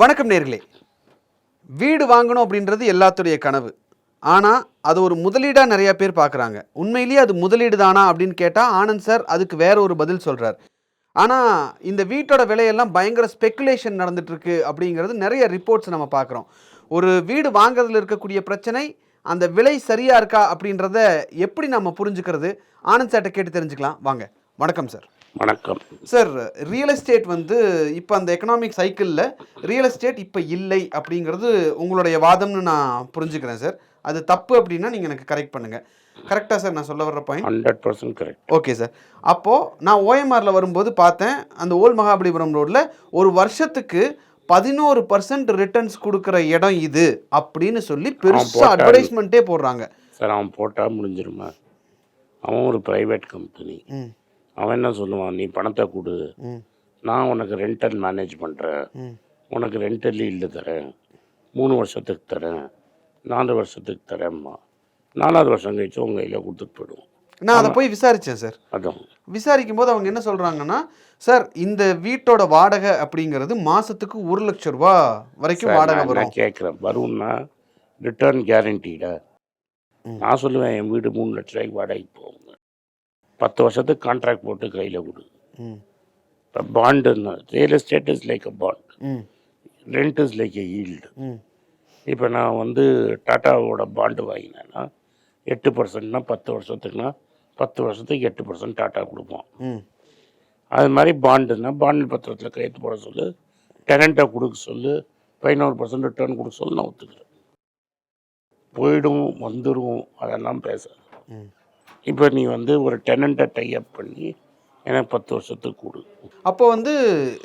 வணக்கம் நேர்களே. வீடு வாங்கணும் அப்படின்றது எல்லாத்துடைய கனவு. ஆனால் அது ஒரு முதலீடாக நிறையா பேர் பார்க்குறாங்க. உண்மையிலேயே அது முதலீடு தானா அப்படின்னு கேட்டால் ஆனந்த் சார் அதுக்கு வேற ஒரு பதில் சொல்கிறார் ஆனால் இந்த வீட்டோட விலையெல்லாம் பயங்கர ஸ்பெக்குலேஷன் நடந்துட்டுருக்கு அப்படிங்கிறது நிறைய ரிப்போர்ட்ஸ் நம்ம பார்க்குறோம். ஒரு வீடு வாங்குறதுல இருக்கக்கூடிய பிரச்சனை அந்த விலை சரியாக இருக்கா அப்படின்றத எப்படி நம்ம புரிஞ்சுக்கிறது? ஆனந்த் சார்கிட்ட கேட்டு தெரிஞ்சுக்கலாம். வாங்க. வணக்கம் சார் வணக்கம். சார் ரியல் எஸ்டேட் வந்து இப்போ அந்த எக்கனாமிக் சைக்கிளில் ரியல் எஸ்டேட் இப்போ இல்லை அப்படிங்கிறது உங்களுடைய வாதம்னு நான் புரிஞ்சுக்கிறேன் சார் அது தப்பு அப்படின்னா நீங்கள் எனக்கு கரெக்ட் பண்ணுங்கள் கரெக்டாக சார் நான் சொல்ல வர்ற point hundred percent correct okay sir அப்போது நான் ஓஎம்ஆரில் வரும்போது பார்த்தேன் அந்த ஓல்ட் மகாபலிபுரம் ரோட்டில் ஒரு வருஷத்துக்கு பதினோரு பர்சன்ட் ரிட்டர்ன்ஸ் கொடுக்குற இடம் இது அப்படின்னு சொல்லி பெருசாக. அட்வர்டைஸ்மெண்ட்டே போடுறாங்க. சார் அவன் போட்டால் முடிஞ்சிருமா? அவன் ஒரு ப்ரைவேட் கம்பெனி அவன் என்ன சொல்லுவான் நீ பணத்தை கொடு. நான் உனக்கு ரெண்டல் மேனேஜ் பண்ணுறேன் உனக்கு ரெண்டல் ஈல்டு தரேன். மூணு வருஷத்துக்கு தரேன். நாலு வருஷத்துக்கு தரேம்மா. நாலாவது வருஷம் கழிச்சு உங்கள் கையில் கொடுத்துட்டு போயிடுவோம். நான் அதை போய் விசாரித்தேன் சார். அதான். விசாரிக்கும் போது அவங்க என்ன சொல்றாங்கன்னா சார் இந்த வீட்டோட வாடகை அப்படிங்கிறது மாசத்துக்கு ஒரு லட்சம் ரூபா வரைக்கும் வாடகை வரும். கேட்குறேன் வரும்னா ரிட்டர்ன் கேரண்டீடா. நான் சொல்லுவேன் என் வீடு மூணு லட்ச ரூபாய்க்கு வாடகைக்கு போகுங்க பத்து வருஷத்துக்கு கான்ட்ராக்ட் போட்டு கையில் கொடு. இப்போ பாண்டுன்னு real estate is like a bond rent is like a yield இப்போ நான் வந்து டாட்டாவோட பாண்டு வாங்கினேன்னா எட்டு பர்சன்ட்னா பத்து வருஷத்துக்குனா பத்து வருஷத்துக்கு எட்டு பர்சன்ட் டாட்டா கொடுப்போம். அது மாதிரி பாண்டுன்னா பாண்டு பத்திரத்தில் கையெழுத்து போட சொல்லு டெனண்ட்டை கொடுக்க சொல்லு பதினோரு பர்சன்ட் ரிட்டர்ன் கொடுக்க சொல்லு நான் ஒத்துக்கிறேன். போயிடும் வந்துடும் அதெல்லாம் பேச. இப்போ நீ வந்து ஒரு டெனண்ட்டை டைப் பண்ணி எனக்கு பத்து வருஷத்துக்கு கொடு. அப்போ வந்து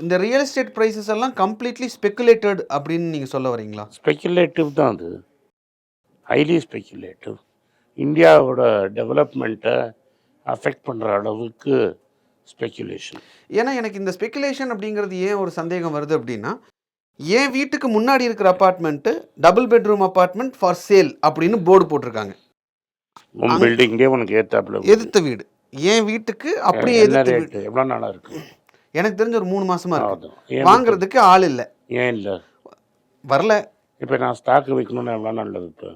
இந்த ரியல் எஸ்டேட் ப்ரைஸஸ் எல்லாம் கம்ப்ளீட்லி ஸ்பெகுலேட்டட் அப்படின்னு நீங்க சொல்ல வரீங்களா? ஸ்பெக்குலேட்டிவ் தான் அது. ஹைலி ஸ்பெக்குலேட்டிவ் இந்தியாவோட டெவலப்மெண்ட்டை அஃபெக்ட் பண்ணுற அளவுக்கு ஸ்பெக்குலேஷன் ஏன்னா எனக்கு இந்த ஸ்பெகுலேஷன் அப்படிங்கிறது ஏன் ஒரு சந்தேகம் வருது அப்படின்னா என் வீட்டுக்கு முன்னாடி இருக்கிற apartment double bedroom apartment for sale அப்படின்னு போர்டு போட்டிருக்காங்க. பில்டிங்கே உனக்கு ஏத்தாப்புல எதிர்த்த வீடு. என் வீட்டுக்கு அப்படியே எதிர்த்த வீடு. எவ்வளோ நாளாக இருக்கு? எனக்கு தெரிஞ்ச ஒரு மூணு மாசமா இருக்கு. வாங்குறதுக்கு ஆள் இல்லை. ஏன் இல்லை? வரல. இப்போ நான் ஸ்டாக் விற்கணும்னா எவ்வளோ நல்லது இப்போ?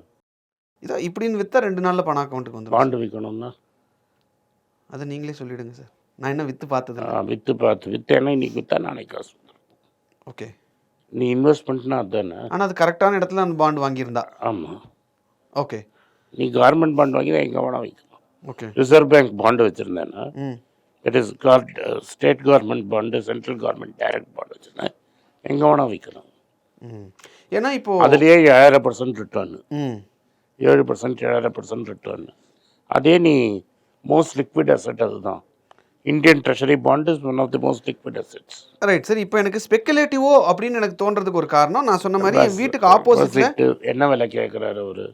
இதோ இப்படின்னு வித்தா ரெண்டு நாள்ல பணம் அக்கௌண்ட்டுக்கு வந்துடும் பாண்டு விற்கணும்னா அதை நீங்களே சொல்லிடுங்க சார். நான் என்ன வித்து பார்த்ததில்ல. விற்று பார்த்து விற்றேன்னா இன்னைக்கு விற்றா நாளைக்கு காசு. ஓகே. நீ இன்வெஸ்ட்மெண்ட்னா அதுதானே ஆனா அது கரெக்டான இடத்துல அந்த பாண்ட் வாங்கியிருந்தா. ஆமாம் ஓகே. நீ கவர்மெண்ட் பாண்ட் வாங்கி எங்கே வேணால் வைக்கலாம். Okay reserve bank bond வச்சுருந்தேன்னா it is state government bond central government direct bond வச்சுருந்தேன் எங்கே வேணால் விற்கலாம் ம். ஏன்னா இப்போ அதுலேயே ஏழரை பர்சன்ட் ரிட்டர்னு ம். ஏழு பர்சன்ட் ஏழரை பர்சன்ட் ரிட்டர்ன் அதே நீ மோஸ்ட் லிக்விட் அசெட் அதுதான். Indian treasury bond is one of the most liquid assets right சரி இப்போ எனக்கு ஸ்பெகுலேட்டிவோ அப்படின்னு எனக்கு தோன்றதுக்கு ஒரு காரணம். நான் சொன்ன மாதிரி என் வீட்டுக்கு ஆப்போசிட்ல என்ன விலை கேட்குறாரு அவரு?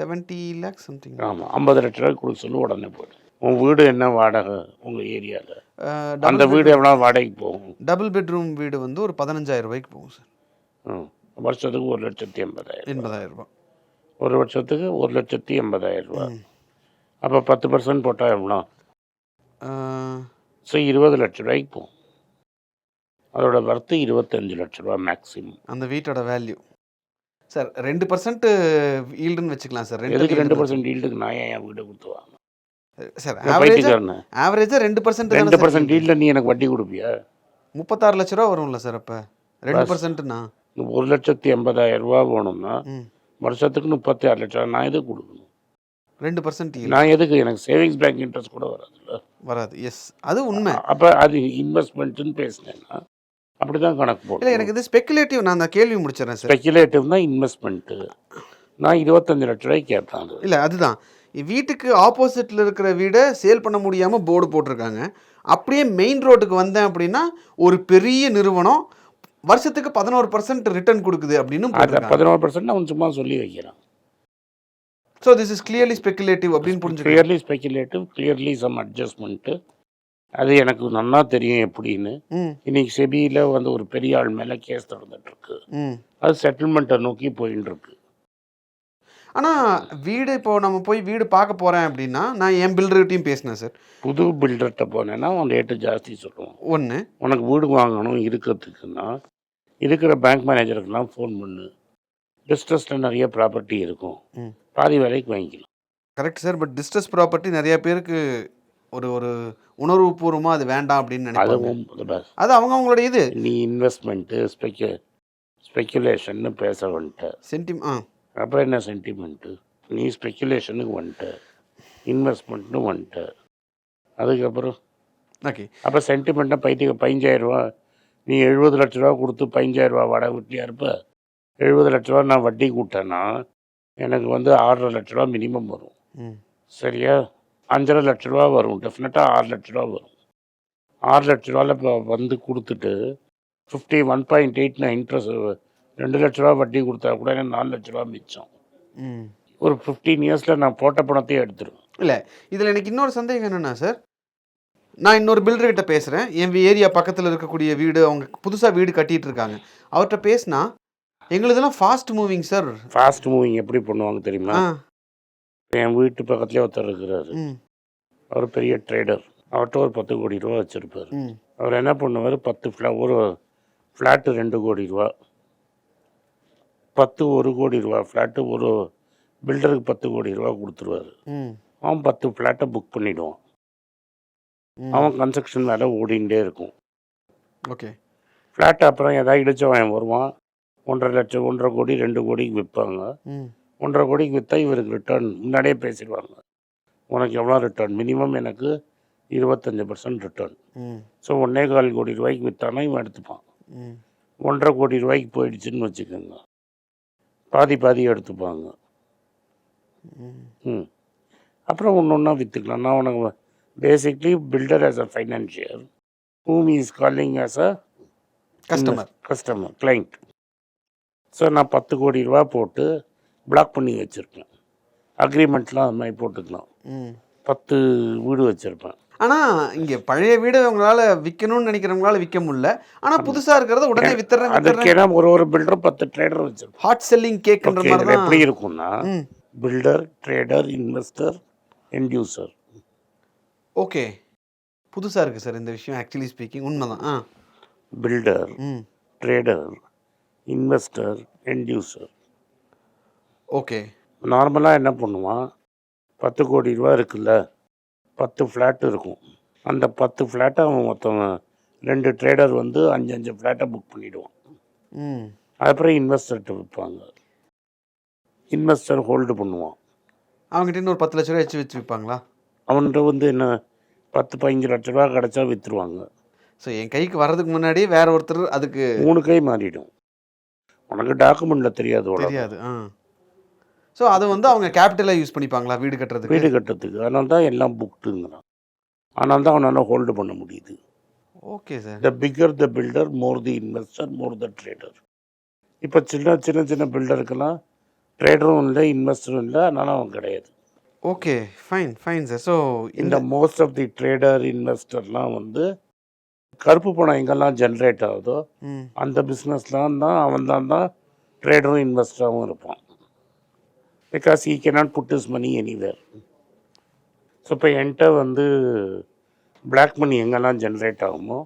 செவன்ட்டி லேக்ஸ் சம்திங் ஆமாம் ஐம்பது லட்ச ரூபாய் கொடுக்க சொல்லி உடனே போய்டு. உன் வீடு என்ன வாடகை உங்கள் ஏரியாவில் அந்த வீடு எவ்வளோ வாடகைக்கு போகும்? டபுள் பெட்ரூம் வீடு வந்து ஒரு பதினஞ்சாயிரம் ரூபாய்க்கு போகும் சார். ம். வருஷத்துக்கு ஒரு லட்சத்தி எண்பதாயிரம் எண்பதாயிரம் ரூபாய். ஒரு வருஷத்துக்கு ஒரு லட்சத்தி எண்பதாயிரம் ரூபா அப்போ பத்து பர்சன்ட் போட்டால் எவ்வளோ? ஸோ இருபது லட்ச ரூபாய்க்கு போகும் அதோட வர்த்து இருபத்தஞ்சு லட்ச ரூபா மேக்ஸிமம் அந்த வீட்டோட வேல்யூ சார் ரெண்டு பர்சன்ட் ஈல்டுன்னு வச்சுக்கலாம் சார். எதுக்கு ரெண்டு பர்சன்ட் ஈல்டுக்கு நான் ஏன் வீடு கொடுத்துவாங்க சார் ஆவரேஜா ஆவரேஜா ரெண்டு பர்சன்ட் ரெண்டு பர்சன்ட் ஈல்டில் நீ எனக்கு வட்டி கொடுப்பியா? முப்பத்தாறு லட்ச ரூபா வரும்ல சார் அப்போ. ரெண்டு. பர்சன்ட்னா ஒரு லட்சத்தி எண்பதாயிரம் ரூபா ம். வருஷத்துக்கு முப்பத்தி ஆறு லட்சம் நான் எதுக்கு கொடுக்கணும்? ரெண்டு பர்சன்ட் நான் எதுக்கு? எனக்கு சேவிங்ஸ் பேங்க் இன்ட்ரெஸ்ட் கூட வராதுல்ல. வராது. எஸ் அது உண்மை. அப்போ அது இன்வெஸ்ட்மெண்ட்டுன்னு பேசினேன்னா அப்படி தான் கணக்கு இல்லை போடும் எனக்கு இது ஸ்பெகுலேட்டிவ் நான் அந்த கேள்வி முடிச்சிடறேன் சார். ஸ்பெக்குலேட்டிவ் தான் இன்வெஸ்ட்மெண்ட்டு நான் இருபத்தஞ்சு லட்ச ரூபாய்க்கு கேட்பேன் அது. இல்லை அதுதான். வீட்டுக்கு ஆப்போசிட்டில் இருக்கிற வீடை சேல் பண்ண முடியாமல் போர்டு போட்டிருக்காங்க. அப்படியே மெயின் ரோட்டுக்கு வந்தேன் அப்படின்னா ஒரு பெரிய நிறுவனம் வருஷத்துக்கு பதினோரு பர்சன்ட் ரிட்டர்ன் கொடுக்குது அப்படின்னு பதினோரு பர்சன்ட் அவன் சும்மா சொல்லி வைக்கிறான். So this is clearly speculative அப்படின்னு புரிஞ்சுக்கலாம் clearly speculative clearly some adjustment அது எனக்கு நன்னா தெரியும் எப்படின்னு. இன்னைக்கு செபியில் வந்து ஒரு பெரிய ஆள் மேலே கேஸ் நடந்துட்டு இருக்கு அது செட்டில்மெண்ட்டை நோக்கி போயின்னு இருக்கு ஆனால் வீடு இப்போ நம்ம போய் வீடு பார்க்க போகிறேன் அப்படின்னா நான் என் பில்டர்கிட்டையும் பேசினேன் சார். புது பில்டர்கிட்ட போனேன்னா அவன் ரேட்டு ஜாஸ்தி சொல்லுவான். ஒன்று உனக்கு வீடு வாங்கணும் இருக்கிறதுக்குன்னா இருக்கிற பேங்க் மேனேஜருக்கெல்லாம் ஃபோன் பண்ணு. டிஸ்ட்ரஸில் நிறைய ப்ராப்பர்ட்டி இருக்கும். பாதி வேலைக்கு வாங்கிக்கலாம். Correct sir but distress property நிறைய பேருக்கு ஒரு ஒரு உணர்வுபூர்வமாக அது வேண்டாம் அப்படின்னு நினைப்பாங்க. அது அவங்க அவங்களோட இது. நீ இன்வெஸ்ட்மெண்ட்டு ஸ்பெக்கு ஸ்பெக்குலேஷன்னு பேச வந்துட்ட. சென்டிம் ஆ. அப்புறம் என்ன சென்டிமெண்ட்டு நீ ஸ்பெக்குலேஷனுக்கு வந்துட்ட. இன்வெஸ்ட்மெண்ட்னு வந்துட்ட. அதுக்கப்புறம்? ஓகே அப்போ சென்டிமெண்ட்டாக பைத்திய பதினஞ்சாயிரரூவா நீ எழுபது லட்ச ரூபா கொடுத்து பதினஞ்சாயிரரூவா வாடகை வீட்டிலையா இருப்ப? எழுபது லட்ச ரூபா நான் வட்டி கூட்டேன்னா எனக்கு வந்து ஆறரை லட்ச ரூபா மினிமம் வரும். ம். சரியா? அஞ்சரை லட்ச ரூபா வரும். டெஃபினட்டாக ஆறு லட்ச ரூபா வரும். ஆறு லட்ச ரூபாவில் இப்போ வந்து கொடுத்துட்டு ஃபிஃப்டி ஒன் பாயிண்ட் எயிட் நான் இன்ட்ரெஸ்ட் ரெண்டு லட்ச ரூபா வட்டி கொடுத்தா கூட எனக்கு நாலு லட்ச ரூபா மிச்சம். ம். ஒரு ஃபிஃப்டீன் இயர்ஸில் நான் போட்ட பணத்தையே எடுத்துருவேன் இல்லை இதில் எனக்கு இன்னொரு சந்தேகம் என்னென்னா சார் நான் இன்னொரு பில்டர்கிட்ட பேசுகிறேன் என் ஏரியா பக்கத்தில் இருக்கக்கூடிய வீடு அவங்க புதுசாக வீடு கட்டிட்டு இருக்காங்க. அவர்கிட்ட பேசினா எங்களுதெல்லாம் fast moving sir fast moving எப்படி பண்ணுவாங்க தெரியுமா? என் வீட்டு பக்கத்துலேயே ஒருத்தர் இருக்கிறாரு. அவர் பெரிய ட்ரேடர். அவர்கிட்ட ஒரு பத்து கோடி ரூபா வச்சுருப்பார். அவர் என்ன பண்ணுவார்? பத்து ஃப்ளா ஒரு ஃப்ளாட்டு ரெண்டு கோடி ரூபா. பத்து ஒரு கோடி ரூபா. ஃப்ளாட்டு ஒரு பில்டருக்கு பத்து கோடி ரூபா கொடுத்துருவாரு. அவன் பத்து ஃப்ளாட்டை புக் பண்ணிவிடுவான். அவன் கன்ஸ்ட்ரக்ஷன் வேலை ஓடிண்டே இருக்கும். ஓகே. ஃப்ளாட் அப்புறம் எதாவது இடிச்சவன் வருவான். ஒன்றரை லட்சம் ஒன்றரை கோடி ரெண்டு கோடிக்கு விற்பாங்க ஒன்றரை கோடிக்கு விற்றா இவருக்கு ரிட்டர்ன் முன்னாடியே பேசிடுவாங்க. உனக்கு எவ்வளோ ரிட்டர்ன் மினிமம் எனக்கு இருபத்தஞ்சி பர்சன்ட் ரிட்டர்ன் ஸோ ஒன்றே கால் கோடி ரூபாய்க்கு விற்றானா இவன் எடுத்துப்பான். ஒன்றரை கோடி ரூபாய்க்கு போயிடுச்சுன்னு வச்சுக்கோங்க. பாதி பாதி எடுத்துப்பாங்க. ம். அப்புறம் ஒன்று ஒன்றா விற்றுக்கலாம் நான் உனக்கு basically builder as a financier he is calling as a customer customer client so நான் பத்து கோடி ரூபா போட்டு பிளாக் பண்ணி வச்சுருக்கேன். அக்ரிமெண்ட்லாம் அது மாதிரி போட்டுக்கலாம். பத்து வீடு வச்சுருப்பேன். ஆனால் இங்கே பழைய வீடு உங்களால் விற்கணும்னு நினைக்கிறவங்களால விற்க முடியல. ஆனால் புதுசாக இருக்கிறத உடனே வித்துறேன் அதுக்கேனா ஒரு ஒரு பில்டர் பத்து ட்ரேடர் வச்சுருப்பேன் ஹாட் செல்லிங் கேக்குன்ற மாதிரி எப்படி இருக்கும்னா builder trader investor end user okay புதுசாக இருக்குது சார் இந்த விஷயம் ஆக்சுவலி ஸ்பீக்கிங் உண்மைதான். ஆ. Builder trader investor end user okay. நார்மலாக என்ன பண்ணுவான்? பத்து கோடி ரூபா இருக்குல்ல பத்து ஃப்ளாட் இருக்கும். அந்த பத்து ஃப்ளாட்டை அவன் மொத்தம் ரெண்டு ட்ரேடர் வந்து அஞ்சு அஞ்சு ஃப்ளாட்டை புக் பண்ணிவிடுவான் ம். அதுக்கப்புறம் இன்வெஸ்டர்கிட்ட விற்பாங்க. இன்வெஸ்டர் ஹோல்டு பண்ணுவான். அவங்ககிட்ட இன்னொரு பத்து லட்ச ரூபா வச்சு வச்சு விற்பாங்களா அவன்கிட்ட வந்து என்ன பத்து பதினஞ்சு லட்ச ரூபா கிடச்சா விற்றுருவாங்க ஸோ என் கைக்கு வர்றதுக்கு முன்னாடி வேற ஒருத்தர் அதுக்கு மூணு கை மாறிடும். உனக்கு டாக்குமெண்ட்டில் தெரியாது. தெரியாது ஆ. ஸோ அதை வந்து அவங்க கேபிட்டலாக யூஸ் பண்ணிப்பாங்களா வீடு கட்டுறதுக்கு? வீடு கட்டுறதுக்கு. அதனால தான் எல்லாம் புக்டுங்கிறான் அதனால தான் அவனால் ஹோல்டு பண்ண முடியுது. Okay sir the bigger the builder more the investor more the trader இப்போ சின்ன சின்ன சின்ன பில்டருக்கெல்லாம் ட்ரேடரும் இல்லை இன்வெஸ்டரும் இல்லை அதனால அவன் கிடையாது. Okay fine fine sir so இந்த மோஸ்ட் ஆஃப் தி ட்ரேடர் இன்வெஸ்டர்லாம் வந்து கருப்பு பணம் எங்கெல்லாம் ஜென்ரேட் ஆகுதோ அந்த பிஸ்னஸ்லாம் தான் அவன் தான் தான் ட்ரேடரும் இன்வெஸ்டராகவும் இருப்பான். Because he cannot put his money anywhere so இப்போ என்கிட்ட வந்து பிளாக் மணி எங்கெல்லாம் ஜென்ரேட் ஆகுமோ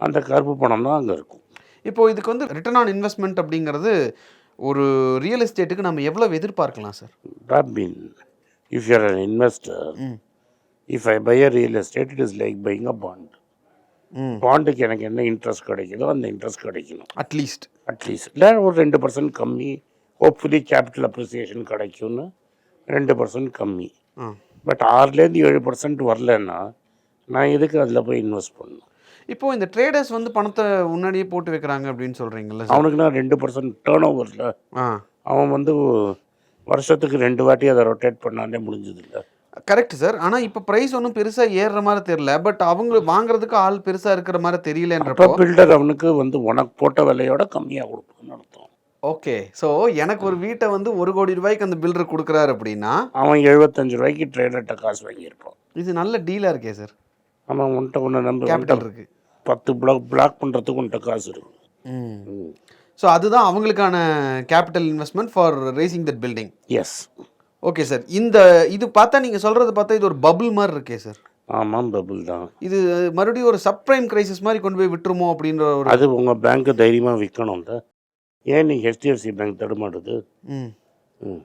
அந்த கருப்பு பணம் தான் அங்கே இருக்கும். இப்போ இதுக்கு வந்து ரிட்டர்ன் ஆன் இன்வெஸ்ட்மெண்ட் அப்படிங்கிறது ஒரு ரியல் எஸ்டேட்டுக்கு நம்ம எவ்வளோ எதிர்பார்க்கலாம் sir that mean if you're an investor ம். if i buy a real estate it is like buying a bond. ம். பாண்டுக்கு எனக்கு என்ன இன்ட்ரெஸ்ட் கிடைக்குதோ அந்த இன்ட்ரெஸ்ட் கிடைக்கணும். அட்லீஸ்ட் அட்லீஸ்ட் இல்லை ஒரு ரெண்டு பர்சன்ட் கம்மி ஹோப்ஃபுல்லி கேபிட்டல் அப்ரிசியேஷன் கிடைக்கும்னு ரெண்டு பர்சன்ட் கம்மி. பட் ஆறுலேருந்து ஏழு பர்சன்ட் வரலன்னா நான் எதுக்கு அதில் போய் இன்வெஸ்ட் பண்ணணும்? இப்போ இந்த ட்ரேடர்ஸ் வந்து பணத்தை முன்னாடியே போட்டு வைக்கிறாங்க அப்படின்னு சொல்கிறீங்கல்ல சார் அவனுக்கு நான் ரெண்டு பர்சன்ட் டேர்ன் ஓவரில் அவன் வந்து வருஷத்துக்கு ரெண்டு வாட்டி அதை ரொட்டேட் பண்ணாலே முடிஞ்சது இல்லை கரெக்ட் சார் ஆனால் இப்போ ப்ரைஸ் ஒன்றும் பெருசாக ஏறுற மாதிரி தெரியல. பட் அவங்க வாங்குறதுக்கு ஆள் பெருசாக இருக்கிற மாதிரி தெரியலன்றப்போ பில்டர் அவனுக்கு வந்து உனக்கு போட்ட விலையோட கம்மியாக கொடுப்பான்னு அர்த்தம். ஓகே ஸோ எனக்கு ஒரு வீட்டை வந்து ஒரு கோடி ரூபாய்க்கு அந்த பில்டர் கொடுக்குறாரு அப்படின்னா அவன் எழுபத்தஞ்சு ரூபாய்க்கு ட்ரேடர்கிட்ட காசு வாங்கியிருப்பான். இது நல்ல டீலாக இருக்கே சார் அவன் உன்ட்ட ஒன்று நம்ப கேபிட்டல் உன்ட்ட இருக்கு. பத்து பிளாக் பிளாக் பண்ணுறதுக்கு உன்ட்ட காசு இருக்கு. ஸோ அதுதான் அவங்களுக்கான capital investment for raising that building yes okay sir இந்த இது பார்த்தா நீங்கள் சொல்கிறது பார்த்தா இது ஒரு பபுள் மாதிரி இருக்கே சார் ஆமாம் பபுள் தான். இது மறுபடியும் ஒரு சப்ரைம் கிரைசிஸ் மாதிரி கொண்டு போய் விட்டுருமோ அப்படின்ற ஒரு அது உங்கள் பேங்க்கை தைரியமாக விற்கணும்ல ஏன் நீங்கள் ஹெச்டிஎஃப்சி பேங்க் ம்.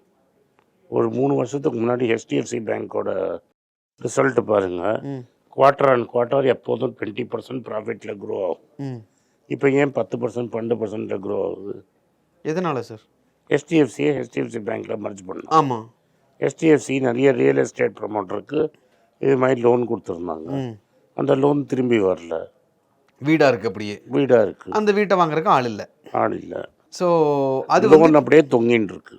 ஒரு மூணு வருஷத்துக்கு முன்னாடி ஹெச்டிஎஃப்சி பேங்க்கோட ரிசல்ட் பாருங்கள் ம். குவார்ட்டர் அண்ட் குவார்ட்டர் எப்போதும் டுவெண்ட்டி பர்சன்ட் ப்ராஃபிட்டில் க்ரோ ஆகும். இப்போ ஏன் பத்து பர்சன்ட் பன்னெண்டு பர்சன்ட்டில் க்ரோ ஆகுது? எதனால சார் ஹெச்டிஎஃப்சியை ஹெச்டிஎஃப்சி பேங்க்கில் மர்ஜ் பண்ணலாம் ஆமாம் ஹெச்டிஎஃப்சி நிறைய ரியல் எஸ்டேட் ப்ரமோட்டருக்கு இது மாதிரி லோன் கொடுத்துருந்தாங்க. அந்த லோன் திரும்பி வரல. வீடாக இருக்குது அப்படியே. வீடாக இருக்குது அந்த வீட்டை வாங்குறதுக்கு ஆள் இல்லை. ஆள் இல்லை. ஸோ அது லோன் அப்படியே தொங்கின்னு இருக்கு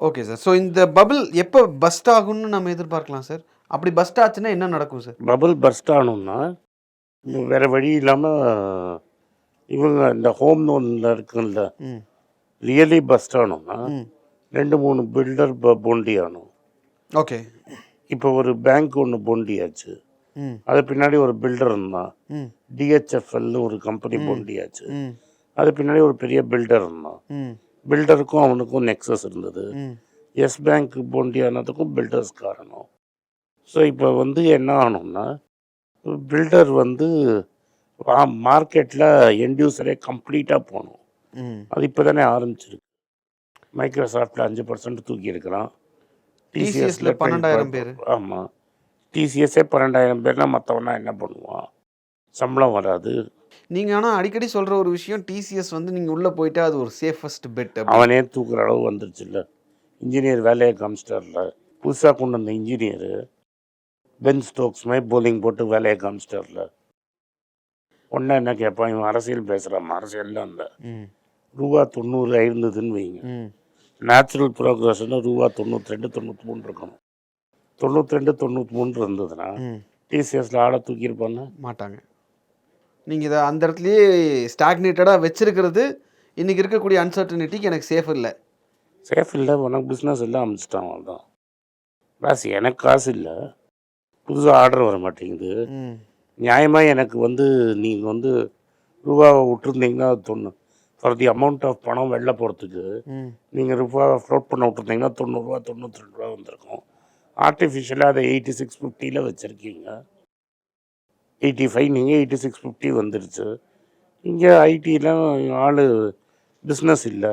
ஓகே சார் ஸோ இந்த பபிள் எப்போ பஸ்ட் ஆகும்னு நம்ம எதிர்பார்க்கலாம் சார் அப்படி பஸ்ட் ஆச்சுன்னா என்ன நடக்கும் சார் பபுள் பஸ்ட் ஆகணும்னா வேறு வழி இல்லாமல் இவங்க இந்த ஹோம் லோனில் இருக்குல்ல ரியலி பஸ்ட் ஆகணும்னா ரெண்டு மூணு பில்டர் பொண்டி ஆகணும் ஓகே இப்போ ஒரு பேங்க் ஒன்று பொண்டியாச்சு ம். அது பின்னாடி ஒரு பில்டர் இருந்தான். டிஹெச்எஃப்எல்னு ஒரு கம்பெனி பொண்டியாச்சு ம். அது பின்னாடி ஒரு பெரிய பில்டர் இருந்தான் பில்டருக்கும் அவனுக்கும் நெக்ஸஸ் இருந்தது. எஸ் பேங்க் போண்டி ஆனதுக்கும் பில்டர்ஸ் காரணம். ஸோ இப்போ வந்து என்ன ஆகணும்னா பில்டர் வந்து மார்க்கெட்டில் என்டியூசரே கம்ப்ளீட்டாக போகணும். அது இப்போ தானே ஆரம்பிச்சிருக்கு. மைக்ரோசாஃப்டில் அஞ்சு பர்சன்ட் தூக்கி இருக்கிறான். TCS ல 12,000 பேரு. ஆமாம் டிசிஎஸ்ஸே பன்னெண்டாயிரம் பேர்னா மற்றவனா என்ன பண்ணுவான்? சம்பளம் வராது. நீங்கள் ஆனால் அடிக்கடி சொல்கிற ஒரு விஷயம் டிசிஎஸ் வந்து நீங்கள் உள்ளே போயிட்டா அது ஒரு சேஃபஸ்ட் பெட் அவனே தூக்குற அளவு வந்துருச்சுல்ல இன்ஜினியர் வேலையை காமிச்சிட்டார்ல புதுசாக கொண்டு வந்த இன்ஜினியரு பென் ஸ்டோக்ஸ் மாதிரி போலிங் போட்டு வேலையை காமிச்சிட்டார்ல ஒன்றா என்ன கேட்பான் இவன் அரசியல் பேசுகிறான் அரசியலில் அந்த. ம். ரூபா தொண்ணூறு இருந்ததுன்னு வைங்க. நேச்சுரல் ப்ரோக்ரஸ்னு ரூபா தொண்ணூற்றி ரெண்டு தொண்ணூற்றி மூணு இருக்கணும். தொண்ணூற்றி ரெண்டு தொண்ணூற்றி மூணு இருந்ததுன்னா டிசிஎஸ்ல ஆளை தூக்கியிருப்பாங்க மாட்டாங்க. நீங்கள் இதை அந்த இடத்துலையே ஸ்டாக்னேட்டடாக வச்சிருக்கிறது இன்றைக்கி இருக்கக்கூடிய அன்சர்டனிட்டிக்கு எனக்கு சேஃப் இல்லை. சேஃப் இல்லை உனக்கு பிஸ்னஸ் இல்லை அமைச்சிட்டான் அவ்வளோதான் காசு எனக்கு காசு இல்லை. புதுசாக ஆர்டர் வர மாட்டேங்குது. நியாயமாக எனக்கு வந்து நீங்கள் வந்து ரூபாவை விட்டுருந்தீங்கன்னா தொண்ணூ ஃபார் தி அமௌண்ட் ஆஃப் பணம் வெளில போகிறதுக்கு நீங்கள் ரூபாவை ஃப்ளோட் பண்ண விட்டுருந்தீங்கன்னா தொண்ணூறுரூவா தொண்ணூற்றி ரெண்டு ரூபா வந்திருக்கும். ஆர்டிஃபிஷியலாக அதை எயிட்டி சிக்ஸ் ஃபிஃப்டியில் வச்சுருக்கீங்க. எயிட்டி ஃபைவ் நீங்கள் எயிட்டி சிக்ஸ் ஃபிஃப்டி வந்துருச்சு இங்கே ஐடியில் ஆள் பிஸ்னஸ் இல்லை.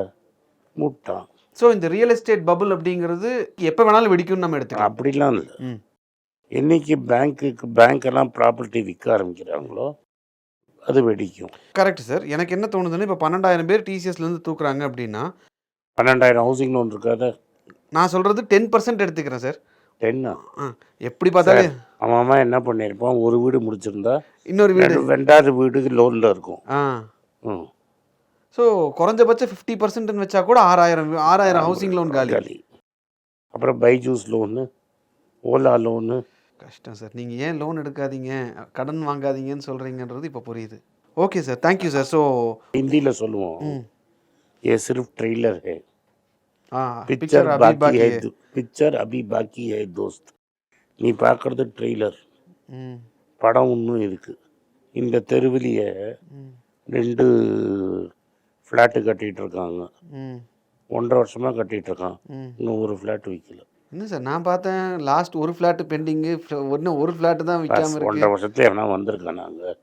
மூட்டான் ஸோ இந்த ரியல் எஸ்டேட் பபுள் அப்படிங்கிறது எப்போ வேணாலும் வெடிக்கும்னு நம்ம எடுத்துக்கலாம். அப்படிலாம் இல்லை. ம். என்னைக்கு பேங்க்குக்கு பேங்க்கெல்லாம் ப்ராப்பர்ட்டி விற்க ஆரம்பிக்கிறாங்களோ அது வெடிக்கும். கரெக்ட் சார் எனக்கு என்ன தோணுதுன்னா இப்போ பன்னெண்டாயிரம் பேர் டிசிஎஸ்லேருந்து தூக்குறாங்க அப்படின்னா பன்னெண்டாயிரம் ஹவுசிங் லோன் இருக்காத? நான் சொல்கிறது டென் பர்சன்ட் எடுத்துக்கிறேன் சார் டென்னா எப்படி பார்த்தாலே? அவன் அவன் என்ன பண்ணியிருப்பான்? ஒரு வீடு முடிச்சிருந்தா இன்னொரு வீடு. ரெண்டாவது வீடுக்கு லோனில் இருக்கும். ஆ. ம். ஸோ குறைஞ்சபட்சம் ஃபிஃப்டி பர்சன்ட்னு வச்சா கூட ஆறாயிரம் ஆறாயிரம் ஹவுசிங் லோன் காலி. காலி. அப்புறம் பைஜூஸ் லோனு ஓலா லோனு கஷ்டம் சார் நீங்கள் ஏன் லோன் எடுக்காதீங்க? கடன் வாங்காதீங்கன்னு சொல்கிறீங்கன்றது இப்போ புரியுது. Okay sir thank you sir so ஹிந்தியில் சொல்லுவோம். ஏ சிர்ஃப் ட்ரெய்லர் ஹே. பிக்சர் பாக்கி பிக்சர் அபி பாக்கி ஏ தோஸ்த். நீ பார்க்குறது ட்ரெய்லர். படம் ஒன்றும் இருக்குது இந்த தெருவிலேயே ரெண்டு ஃப்ளாட்டு கட்டிகிட்டு இருக்காங்க ஒன்றரை வருஷமாக கட்டிகிட்டு இருக்கான் இன்னும் ஒரு ஃப்ளாட் விற்கல என்ன சார் நான் பார்த்தேன் லாஸ்ட் ஒரு ஃப்ளாட்டு பெண்டிங்கு ஒன்று ஒரு ஃப்ளாட்டு தான் விற்காம ஒன்றரை வருஷத்துல எவனா வந்திருக்கான் நாங்கள்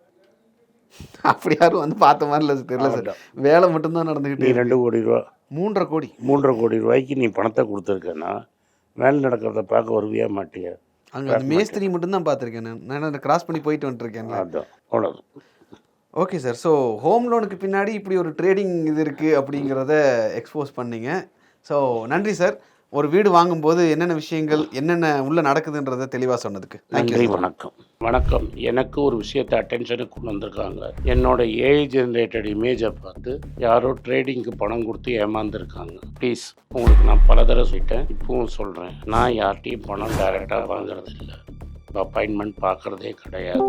அப்படி யாரும் வந்து பார்த்த மாதிரி இல்லை தெரியல சார் வேலை மட்டும்தான் நடந்துக்கிட்டு ரெண்டு கோடி ரூபா. மூன்றரை கோடி. மூன்றரை கோடி ரூபாய்க்கு நீ பணத்தை கொடுத்துருக்கேன்னா மேலே நடக்கிறத பார்க்க வருவியா மாட்டியா? அங்கே அந்த மேஸ்திரி மட்டும்தான் பார்த்துருக்கேன் நான். நான் கிராஸ் பண்ணி போயிட்டு வந்துருக்கேன் அதான் அவ்வளோதான் ஓகே சார் ஸோ ஹோம் லோனுக்கு பின்னாடி இப்படி ஒரு ட்ரேடிங் இது இருக்குது அப்படிங்கிறத எக்ஸ்போஸ் பண்ணீங்க. ஸோ நன்றி சார் ஒரு வீடு வாங்கும்போது என்னென்ன விஷயங்கள் என்னென்ன உள்ள நடக்குதுன்றதை தெளிவாக சொன்னதுக்கு. நன்றி வணக்கம். வணக்கம். எனக்கு ஒரு விஷயத்தை அட்டென்ஷனுக்கு கொண்டு வந்திருக்காங்க. என்னோட ஏஐ ஜென்ரேட்டட் இமேஜை பார்த்து யாரோ ட்ரேடிங்க்கு பணம் கொடுத்து ஏமாந்துருக்காங்க. ப்ளீஸ் உங்களுக்கு நான் பல தடவை சொல்லிட்டேன். இப்பவும் சொல்கிறேன் நான் யார்கிட்டையும் பணம் டைரெக்டாக வாங்குறது இல்லை அப்பாயின்மெண்ட் பார்க்குறதே கிடையாது.